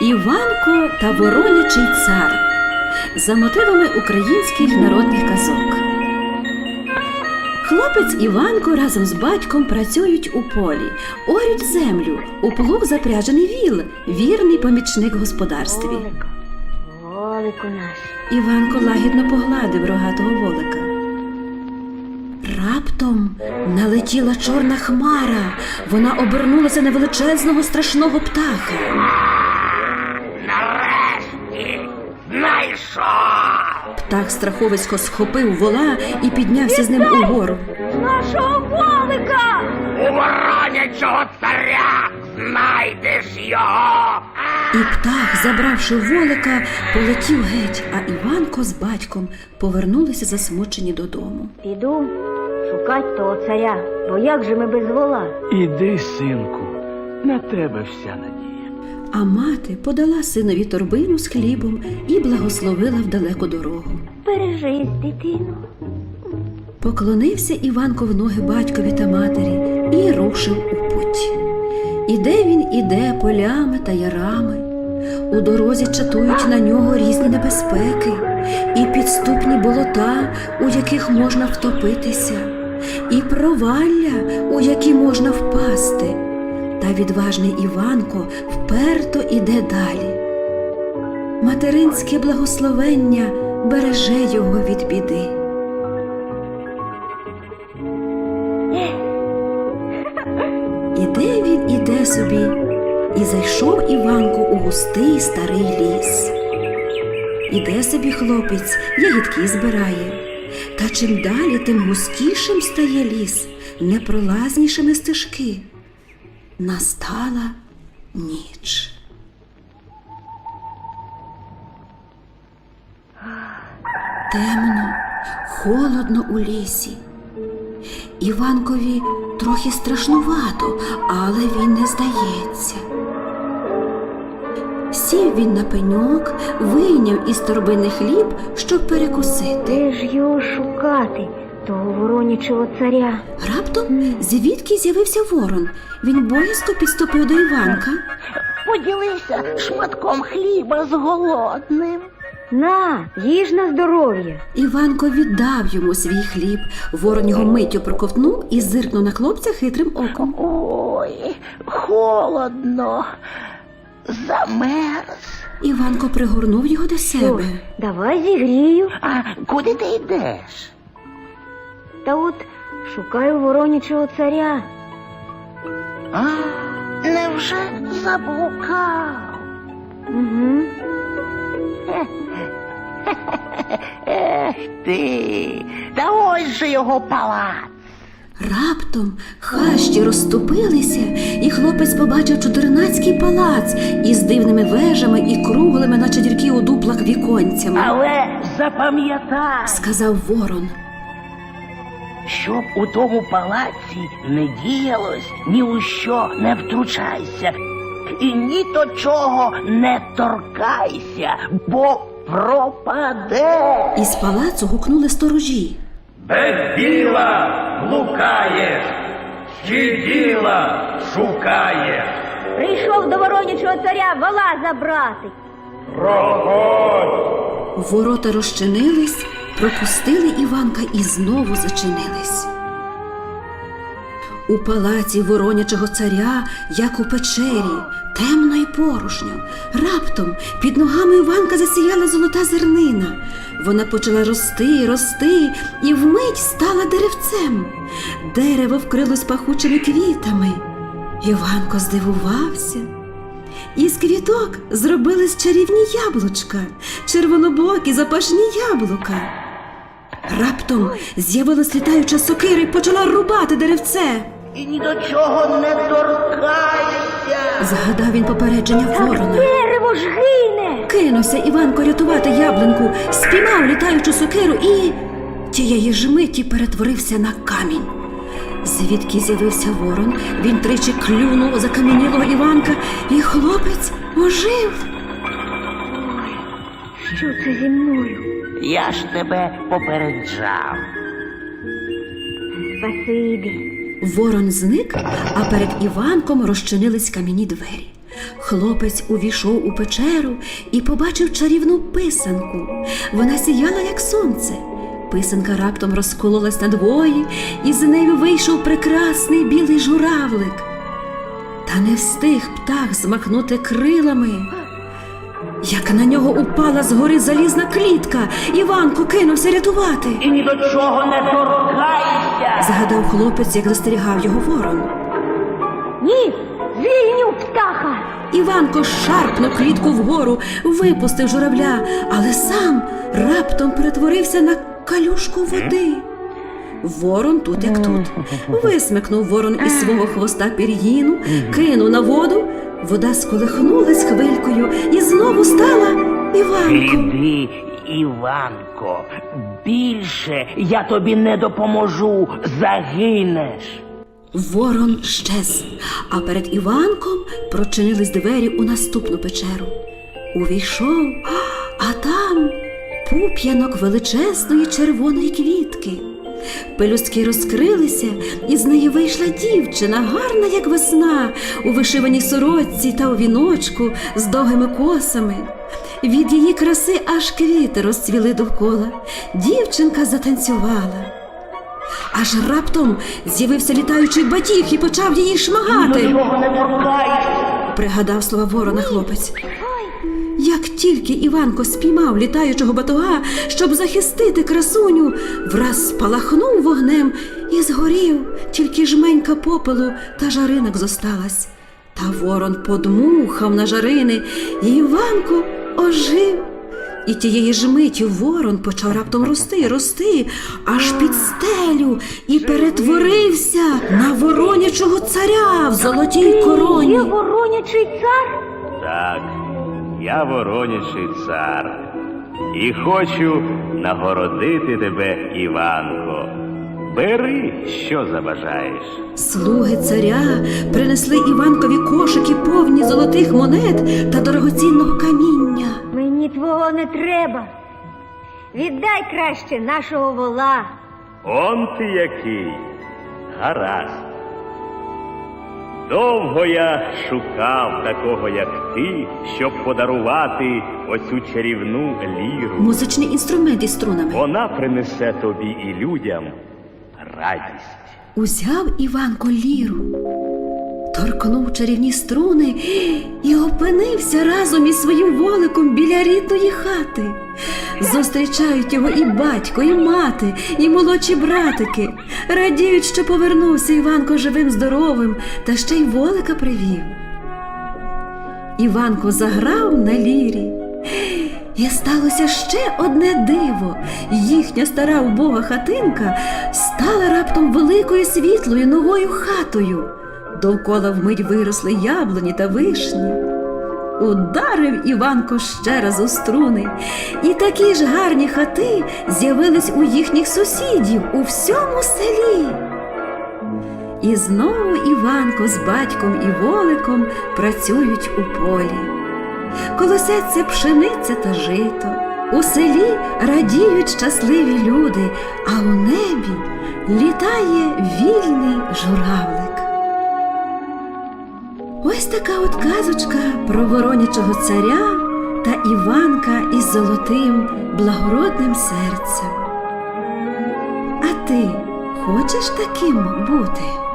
Іванко та Воронячий цар за мотивами українських народних казок. Хлопець Іванко разом з батьком працюють у полі, орють землю, у плуг запряжений віл, вірний помічник господарстві. Волику, наш. Іванко лагідно погладив рогатого волика. Раптом налетіла чорна хмара. Вона обернулася на величезного страшного птаха. Птах страховисько схопив вола і піднявся з ним угору. Нашого волика! У воронячого царя знайдеш його! І птах, забравши волика, полетів геть, а Іванко з батьком повернулися засмучені додому. Піду шукать того царя, бо як же ми без вола? Іди, синку, на тебе вся надія. А мати подала синові торбину з хлібом і благословила в далеку дорогу. Бережись, дитину. Поклонився Іванко в ноги батькові та матері і рушив у путь. Іде він іде полями та ярами. У дорозі чатують на нього різні небезпеки і підступні болота, у яких можна втопитися, і провалля, у які можна впасти. Та відважний Іванко вперто іде далі. Материнське благословення береже його від біди. Іде він, іде собі, і зайшов Іванко у густий старий ліс. Іде собі хлопець, ягідки збирає. Та чим далі, тим густішим стає ліс, непролазнішими стежки. Настала ніч. Темно, холодно у лісі. Іванкові трохи страшнувато, але він не здається. Сів він на пеньок, вийняв із торбини хліб, щоб перекусити. Де ж його шукати, того воронячого царя? Раптом звідки з'явився ворон. Він боязко підступив до Іванка. Поділися шматком хліба з голодним. На, їж на здоров'я. Іванко віддав йому свій хліб. Ворон його миттю проковтнув і зиркнув на хлопця хитрим оком. Ой, холодно. Замерз. Іванко пригорнув його до Що, себе. давай зігрію. А куди ти йдеш? Та от шукаю воронячого царя. А, невже заблукав? Угу. Ех ти, та ось же його палац. Раптом хащі розступилися, і хлопець побачив чотирнацький палац із дивними вежами і круглими, наче дірки у дуплах віконцями, Але запам'ятай, сказав ворон. Щоб у тому палаці не діялось, ні у що не втручайся, і ні до чого не торкайся, бо пропаде. Із палацу гукнули сторожі. Без діла блукаєш, чи діла шукаєш. Прийшов до воронячого царя вола забрати. Проходь! Ворота розчинились, пропустили Іванка і знову зачинились. У палаці воронячого царя, як у печері, темно й порожньо. Раптом під ногами Іванка засіяла золота зернина. Вона почала рости, рости і вмить стала деревцем. Дерево вкрилось пахучими квітами. Іванко здивувався. Із квіток зробились чарівні яблучка, червонобокі запашні яблука. Раптом з'явилась літаюча сокира і почала рубати деревце. І ні до чого не торкайся. Згадав він попередження ворона. Дерево ж гине. Кинувся Іванко рятувати яблунку, спіймав літаючу сокиру і тієї ж миті перетворився на камінь. Звідки з'явився ворон, він тричі клюнув закам'янілого Іванка, і хлопець ожив. Що це зі мною? Я ж тебе попереджав. Спасибі. Ворон зник, а перед Іванком розчинились кам'яні двері. Хлопець увійшов у печеру і побачив чарівну писанку. Вона сіяла, як сонце. Писанка раптом розкололась надвоє, і з нею вийшов прекрасний білий журавлик. Та не встиг птах змахнути крилами. Як на нього упала з гори залізна клітка, Іванко кинувся рятувати. І ні до чого не торкайся. Згадав хлопець, як застерігав його ворон. Ні, звільню птаха. Іванко шарпнув клітку вгору, випустив журавля, але сам раптом перетворився на калюшку води. Ворон тут, як тут. Висмикнув ворон із свого хвоста пір'їну, кинув на воду, вода сколихнулась хвилькою і знову стала Іванком. Іди, Іванко, більше я тобі не допоможу, загинеш. Ворон щез, а перед Іванком прочинились двері у наступну печеру. Увійшов, а там пуп'янок величезної червоної квітки. Пелюстки розкрилися, і з неї вийшла дівчина, гарна, як весна, у вишиваній сорочці та у віночку з довгими косами. Від її краси аж квіти розцвіли довкола. Дівчинка затанцювала. Аж раптом з'явився літаючий батіг і почав її шмагати, пригадав слова ворона хлопець. Як тільки Іванко спіймав літаючого батога, щоб захистити красуню, враз спалахнув вогнем і згорів, тільки жменька попелу та жаринок зосталась. Та ворон подмухав на жарини, і Іванко ожив. І тієї ж миті ворон почав раптом рости, рости, аж під стелю, і перетворився на воронячого царя в золотій короні. Є воронячий цар. Так, я воронячий цар. І хочу нагородити тебе, Іванко. Бери, що забажаєш. Слуги царя принесли Іванкові кошики повні золотих монет та дорогоцінного каміння. Мені твого не треба. Віддай краще нашого вола. Он ти який. Гаразд. Довго я шукав такого, як ти, щоб подарувати оцю чарівну ліру. Музичний інструмент із струнами. Вона принесе тобі і людям радість. Узяв Іванко ліру, торкнув чарівні струни і опинився разом із своїм воликом біля рідної хати. Зустрічають його і батько, і мати, і молодші братики. Радіють, що повернувся Іванко живим, здоровим, та ще й волика привів. Іванко заграв на лірі. І сталося ще одне диво. Їхня стара убога хатинка стала раптом великою світлою новою хатою. Довкола вмить виросли яблуні та вишні. Ударив Іванко ще раз у струни, і такі ж гарні хати з'явились у їхніх сусідів у всьому селі. І знову Іванко з батьком і воликом працюють у полі. Колосяться пшениця та жито. У селі радіють щасливі люди, а у небі літає вільний журавлик. Ось така от казочка про воронячого царя та Іванка із золотим благородним серцем. А ти хочеш таким бути?